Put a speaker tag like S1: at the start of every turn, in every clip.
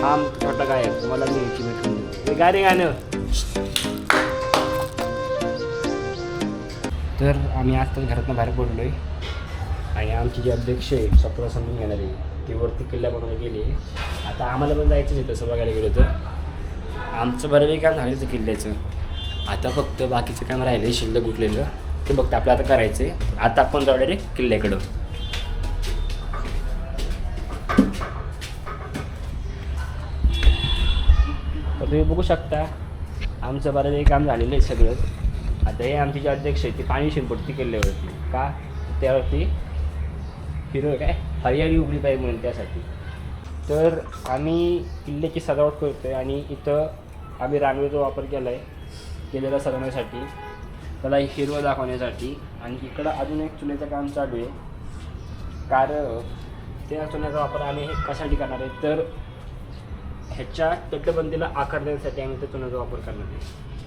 S1: हा छोटा काय तुम्हाला मी याची भेटून गाडी गाणं. तर आम्ही आजकाल घरातून बाहेर पडलो आहे आणि आमची जे अध्यक्ष आहे स्वतःला समजून घेणार आहे ती वरती किल्ल्याकडून गेली. आता आम्हाला पण जायचं आहे तसं बघायला गेलो तर. आमचं बऱ्यापैकी काम झालं होतं किल्ल्याचं. आता फक्त बाकीचं काम राहिलं शिल्लक उठलेलं ते फक्त आपलं आता करायचं आहे आता आपण जाऊ डायरेक्ट किल्ल्याकडं. तर तुम्ही बघू शकता आमचं बरं हे काम झालेलं आहे सगळं. आता हे आमचे जे अध्यक्ष आहे ते पाणी शिंपडती केल्यावरती का? त्यावरती हिरो काय? हरियाली उघडी पाहिजे म्हणून त्यासाठी. तर आम्ही किल्ल्याची सजावट करतो आहे आणि इथं आम्ही रांगोळीचा वापर केला आहे केलेला सजवण्यासाठी. त्याला हिरवं दाखवण्यासाठी. आणि इकडं अजून एक चुलीचं काम चालू आहे. कारण त्या चुन्याचा वापर आम्ही हे कशासाठी करणार आहे? तर ह्याच्या तटबंदीला आकार देण्यासाठी आम्ही त्या वापर करणार आहे.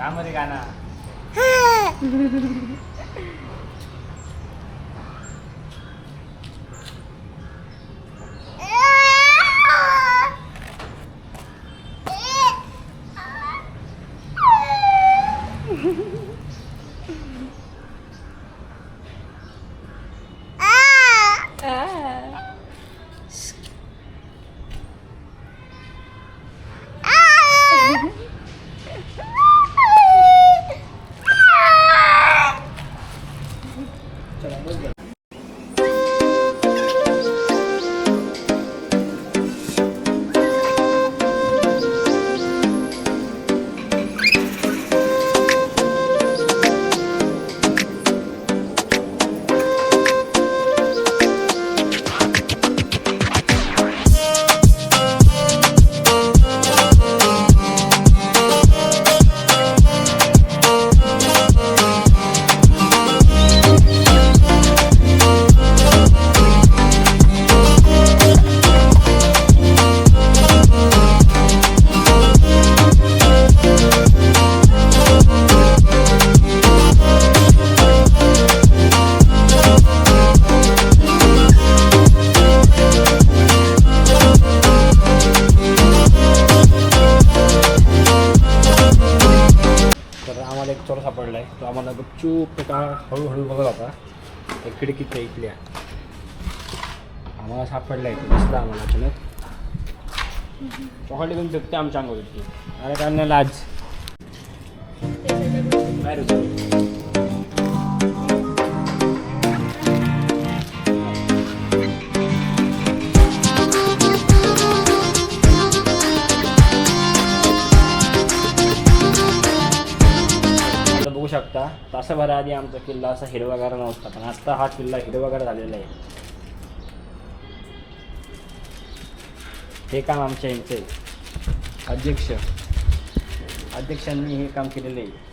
S1: का मध्ये गाणं तर चूप का हळूहळू बघत होता. त्या खिडकीच्या इथल्या आम्हाला सापडला इथे दिसला आम्हाला अचानक. चॉकलेट घेऊन फेकते आमच्या अंगावरती. अरे त्यांना लाज. बाहेर रे वर्षभर आधी आमचा किल्ला असा हिरवागार नव्हता पण आता हा किल्ला हिरवागार झालेला आहे. हे काम आमच्या यांचे अध्यक्ष. अध्यक्षांनी हे काम केलेलं आहे.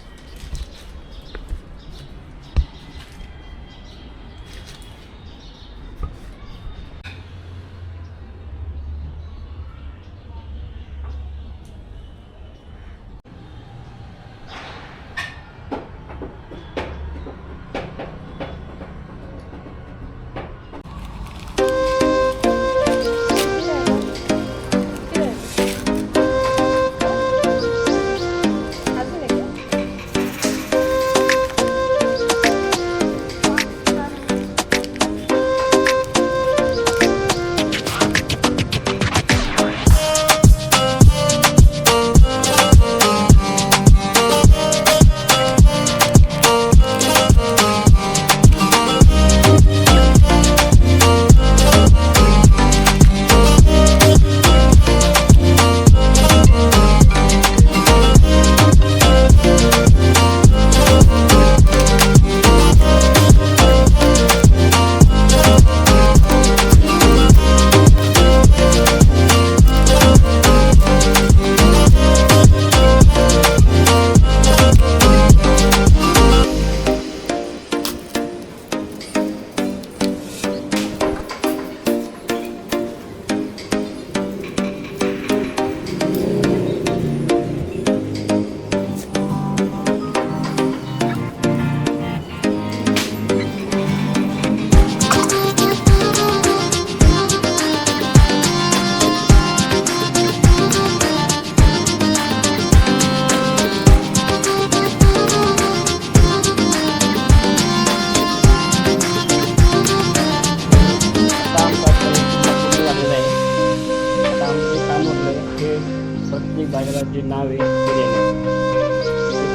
S1: नाव आहे ते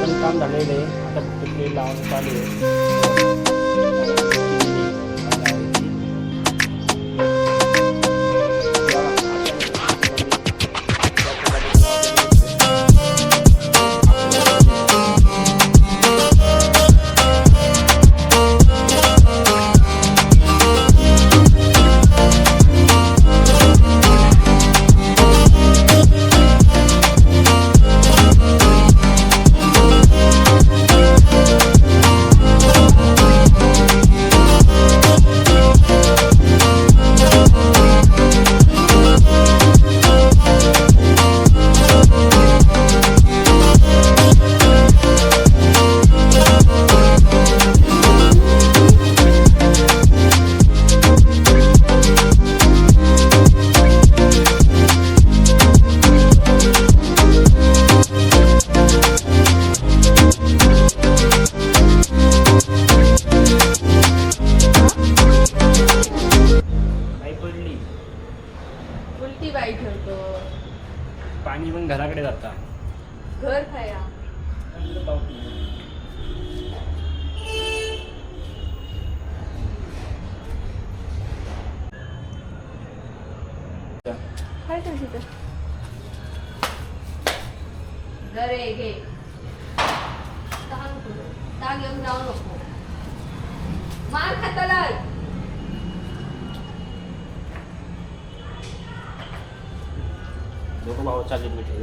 S1: पण काम झालेलं आहे. आता फक्त लावून चालू आहे.
S2: करते तर घे. ताग ताग घेऊन जाऊ नको. मार खाताला.
S1: दोघं भाऊ चालले मिठे